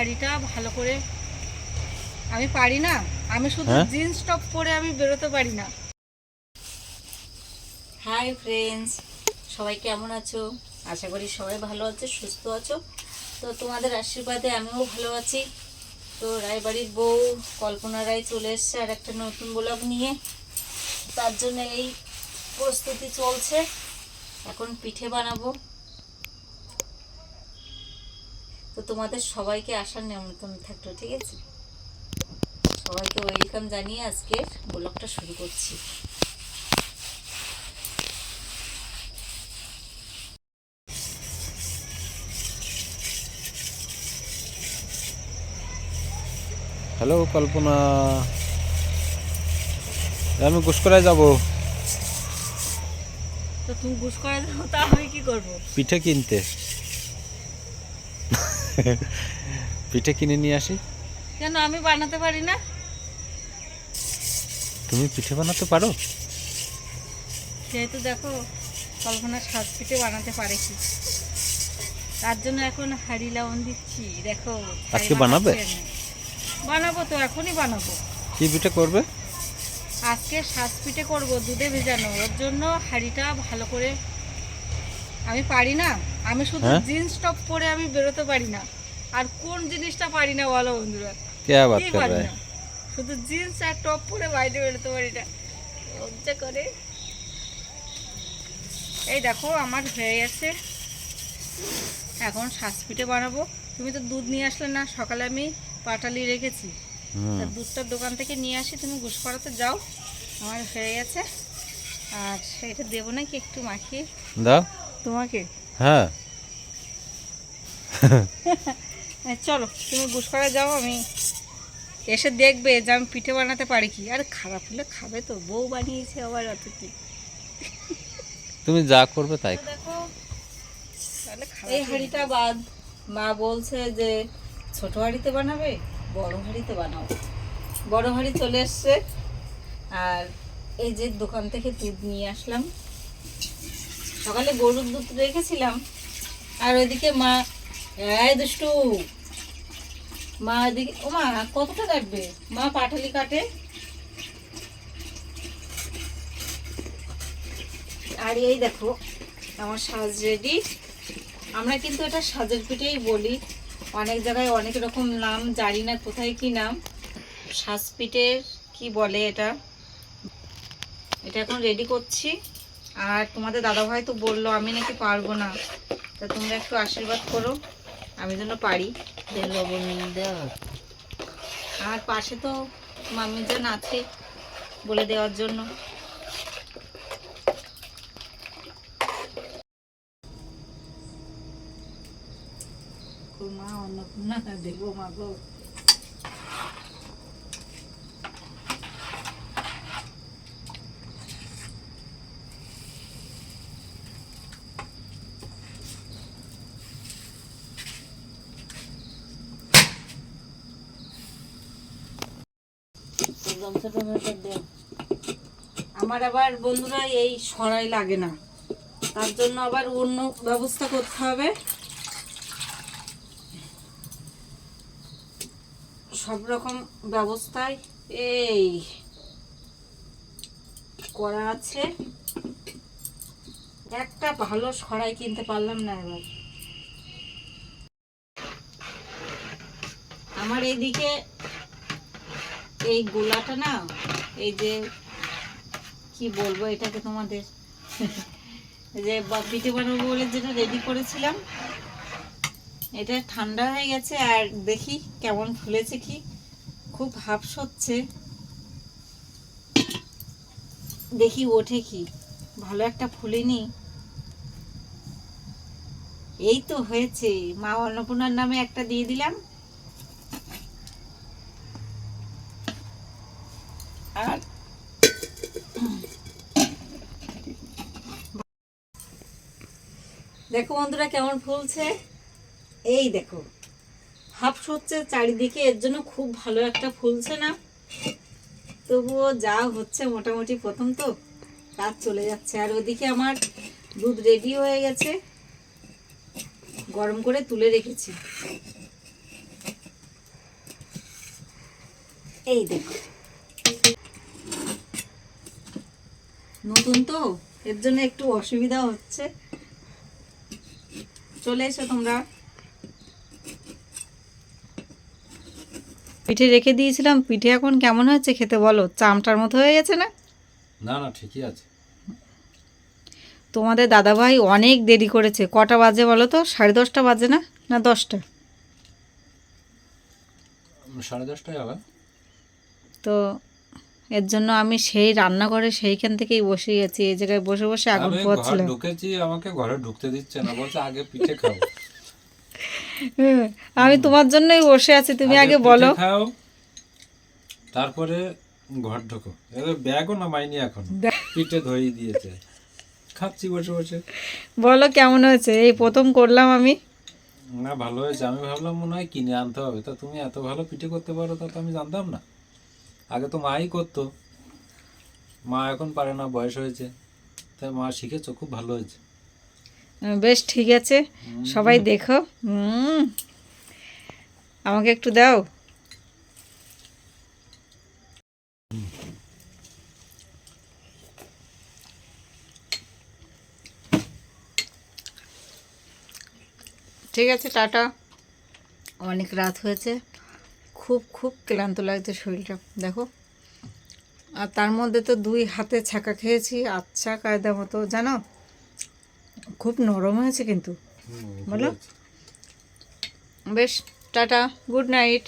হাঁড়িটা ভালো করে আমি পারি না। আমি শুধু হ্যাঁ? জিন্স টপ পরে আমি বেরোতে পারি না। হাই ফ্রেন্ডস সবাই কেমন আছো? আশা করি সবাই ভালো আছো সুস্থ আছো। তো তোমাদের আশীর্বাদে আমিও ভালো আছি। তো রায়বাড়ির বউ কল্পনা রায় চলে এসছে আর একটা নতুন ব্লগ নিয়ে। তার জন্য এই প্রস্তুতি চলছে। এখন পিঠে বানাবো। তো তোমাদের সবাইকে আসার নিমন্ত্রণ থাকতো ঠিক আছে? সবাইকে ওয়েলকাম জানিয়ে আজকে ব্লগটা শুরু করছি। হ্যালো কল্পনা। আমি গুসকরায় যাব। তো তুমি গুছ করে দাও তা আমি কি করব? পিঠে কিনতে। পিঠে কিনে নিয়ে আসি। কেন আমি বানাতে পারি না? তুমি পিঠে বানাতে পারো? যেহেতু দেখো কল্পনা সাজ পিঠে বানাতে পারে কি? তার জন্য এখন হাড়ি লবণ দিচ্ছি দেখো আজকে বানাবে? বানাবো তো এখনই বানাবো। কি পিঠে করবে? আজকে সাজ পিঠে করব দুধে ভেজানো। ওর জন্য হাঁড়িটা ভালো করে আমি পারি না? আমি শুধু হ্যাঁ? জিন্স টপ পরে আমি বেরোতে পারি না। আর কোন জিনিসটা পারি না বলো বন্ধুরা? কে বাত কর শুধু জিন্স আর টপ পরে বাইরে বেরোতে পারি না। লজ্জা করে। এই দেখো আমার হয়ে গেছে। এখন পিঠে বানাবো। তুমি তো দুধ নিয়ে আসলে না সকালে আমি পাটালি রেখেছি। দুধটার দোকান থেকে নিয়ে আসি তুমি ঘুষ করাতে যাও। আমার হয়ে গেছে। আর সেটা দেবো নাকি একটু মাখিয়ে? দাও। তোমাকে? হ্যাঁ। হ্যাঁ, চলো তুমি ঘুষ করা যাও আমি এসে দেখবে যে আমি পিঠে বানাতে পারি কি। আর খারাপ হলে খাবে তো বউ বানিয়েছে আবার অত কি। তুমি যা করবে তাই দেখো এই হাঁড়িটা বাদ মা বলছে যে ছোট হাঁড়িতে বানাবে বড় হাঁড়িতে বানাও। বড় হাঁড়ি চলে এসছে। আর এই যে দোকান থেকে দুধ নিয়ে আসলাম। সকালে গরুর দুধ রেখেছিলাম। আর ওইদিকে মা, এই দুষ্টু, মা ওইদিকে, ও মা কতটা কাটবে? মা পাটালি কাটে। আর এই দেখো, আমার সাজ রেডি। আমরা কিন্তু এটা সাজের পিঠেই বলি। অনেক জায়গায় অনেক রকম নাম, জানি না কোথায় কি নাম। সাজ পিঠের কি বলে এটা? এটা এখন রেডি করছি। আর তোমাদের দাদাভাই তো বলল আমি নাকি পারব না। তা তোমরা একটু আশীর্বাদ করো আমি যেন পারি। লবণ আর পাশে তো মাম্মি যান আছে বলে দেওয়ার জন্য। মা অন্নপূর্ণা দেখো মা গো। আমার আবার বন্ধুরা এই সরাই লাগে না। তার জন্য আবার অন্য ব্যবস্থা করতে হবে। সব রকম ব্যবস্থায় এই করা আছে। একটা ভালো সরাই কিনতে পারলাম না এবার। আমার এইদিকে এই গোলাটা না, এই যে, কি বলব এটাকে তোমাদের? যে পিঠে বানাবো বলে যেটা রেডি করেছিলাম, এটা ঠান্ডা হয়ে গেছে আর দেখি কেমন ফুলেছে কি। খুব হাফস হচ্ছে। দেখি ওঠে কি। ভালো একটা ফুলেনি। এই তো হয়েছে। মা অন্নপূর্ণার নামে একটা দিয়ে দিলাম। আর দেখো বন্ধুরা কেমন ফুলছে? এই দেখো। হাফ হচ্ছে চারিদিকে, এর জন্য খুব ভালো একটা ফুলছে না। তবুও যা হচ্ছে মোটামুটি প্রথম তো কাজ চলে যাচ্ছে। আর ওদিকে আমার দুধ রেডি হয়ে গেছে। গরম করে তুলে রেখেছি। এই দেখো। নতুন তো এর জন্য একটু অসুবিধা হচ্ছে। চলে এসো তোমরা। পিঠে রেখে দিয়েছিলাম পিঠে এখন কেমন হয়েছে খেতে বলো? চামটার মতো হয়ে গেছে না? না না ঠিকই আছে। তোমাদের দাদাভাই অনেক দেরি করেছে। কটা বাজে বলো তো? সাড়ে দশটা বাজে না? না দশটা? সাড়ে দশটায় হবে তো এর জন্য আমি সেই রান্নাঘরে সেইখান থেকেই বসে গেছি এই জায়গায় বসে বসে আগুন আমি ঘর ঢুকেছি আমাকে ঘরে ঢুকতে দিচ্ছে না বলছে আগে পিঠে খাও। আমি তোমার জন্যই বসে আছি তুমি আগে বলো। খাও তারপরে ঘর ঢোকো। এবার ব্যাগও না নামাইনি এখন পিঠে ধরিয়ে দিয়েছে। খাচ্ছি বসে বসে। বলো কেমন হয়েছে এই প্রথম করলাম আমি। না ভালো হয়েছে। আমি ভাবলাম মনে হয় কিনে আনতে হবে। তা তুমি এত ভালো পিঠে করতে পারো তা তো আমি জানতাম না। আগে তো মাই করতো। মা এখন পারে না বয়স হয়েছে। তাই মা শিখেছো খুব ভালো হয়েছে। বেশ ঠিক আছে। সবাই দেখো। আমাকে একটু দাও। ঠিক আছে টাটা। অনেক রাত হয়েছে। খুব খুব ক্লান্ত লাগছে শরীরটা দেখো। আর তার মধ্যে তো দুই হাতে ছাকা খেয়েছি আচ্ছা কায়দা মতো জানো? খুব নরম হয়েছে কিন্তু। বলো? বেশ টাটা গুড নাইট।